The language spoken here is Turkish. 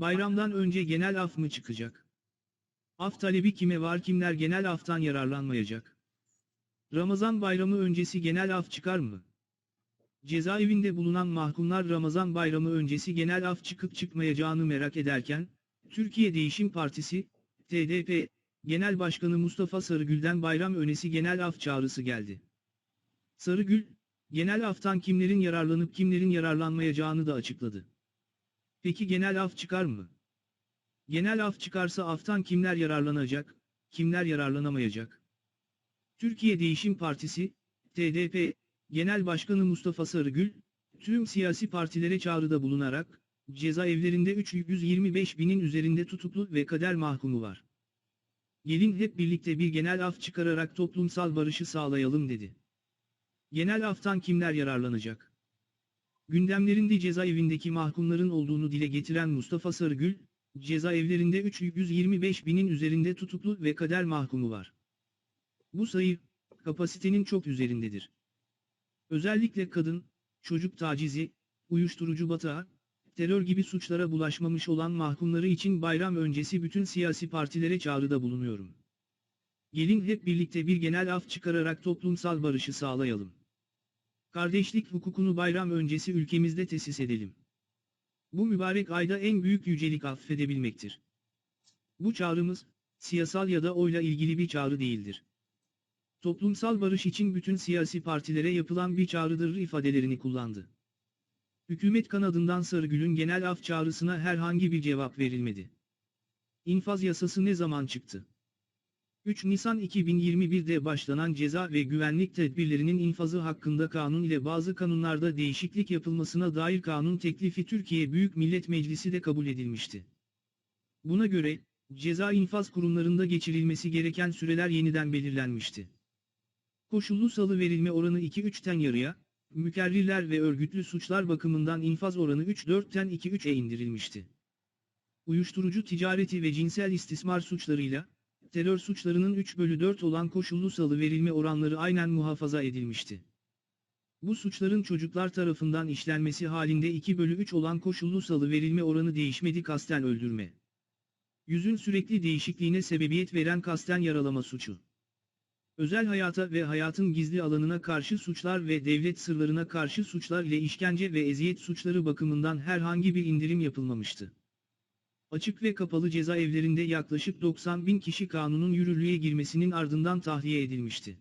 Bayramdan önce genel af mı çıkacak? Af talebi kime var kimler genel aftan yararlanmayacak? Ramazan bayramı öncesi genel af çıkar mı? Cezaevinde bulunan mahkumlar Ramazan bayramı öncesi genel af çıkıp çıkmayacağını merak ederken, Türkiye Değişim Partisi, TDP, Genel Başkanı Mustafa Sarıgül'den bayram önesi genel af çağrısı geldi. Sarıgül, genel aftan kimlerin yararlanıp kimlerin yararlanmayacağını da açıkladı. Peki genel af çıkar mı? Genel af çıkarsa aftan kimler yararlanacak, kimler yararlanamayacak? Türkiye Değişim Partisi, TDP, Genel Başkanı Mustafa Sarıgül, tüm siyasi partilere çağrıda bulunarak, cezaevlerinde 325 binin üzerinde tutuklu ve kader mahkumu var. Gelin hep birlikte bir genel af çıkararak toplumsal barışı sağlayalım dedi. Genel aftan kimler yararlanacak? Gündemlerinde cezaevindeki mahkumların olduğunu dile getiren Mustafa Sarıgül, cezaevlerinde 325 binin üzerinde tutuklu ve kader mahkumu var. Bu sayı, kapasitenin çok üzerindedir. Özellikle kadın, çocuk tacizi, uyuşturucu batağı, terör gibi suçlara bulaşmamış olan mahkumları için bayram öncesi bütün siyasi partilere çağrıda bulunuyorum. Gelin hep birlikte bir genel af çıkararak toplumsal barışı sağlayalım. Kardeşlik hukukunu bayram öncesi ülkemizde tesis edelim. Bu mübarek ayda en büyük yücelik affedebilmektir. Bu çağrımız, siyasal ya da oyla ilgili bir çağrı değildir. Toplumsal barış için bütün siyasi partilere yapılan bir çağrıdır ifadelerini kullandı. Hükümet kanadından Sarıgül'ün genel af çağrısına herhangi bir cevap verilmedi. İnfaz yasası ne zaman çıktı? 3 Nisan 2021'de başlanan ceza ve güvenlik tedbirlerinin infazı hakkında kanun ile bazı kanunlarda değişiklik yapılmasına dair kanun teklifi Türkiye Büyük Millet Meclisi de kabul edilmişti. Buna göre, ceza infaz kurumlarında geçirilmesi gereken süreler yeniden belirlenmişti. Koşullu salı verilme oranı 2-3'ten yarıya, mükerrirler ve örgütlü suçlar bakımından infaz oranı 3-4'ten 2-3'e indirilmişti. Uyuşturucu ticareti ve cinsel istismar suçlarıyla, terör suçlarının 3 bölü 4 olan koşullu salı verilme oranları aynen muhafaza edilmişti. Bu suçların çocuklar tarafından işlenmesi halinde 2 bölü 3 olan koşullu salı verilme oranı değişmedi kasten öldürme. Yüzün sürekli değişikliğine sebebiyet veren kasten yaralama suçu. Özel hayata ve hayatın gizli alanına karşı suçlar ve devlet sırlarına karşı suçlar ile işkence ve eziyet suçları bakımından herhangi bir indirim yapılmamıştı. Açık ve kapalı cezaevlerinde yaklaşık 90 bin kişi kanunun yürürlüğe girmesinin ardından tahliye edilmişti.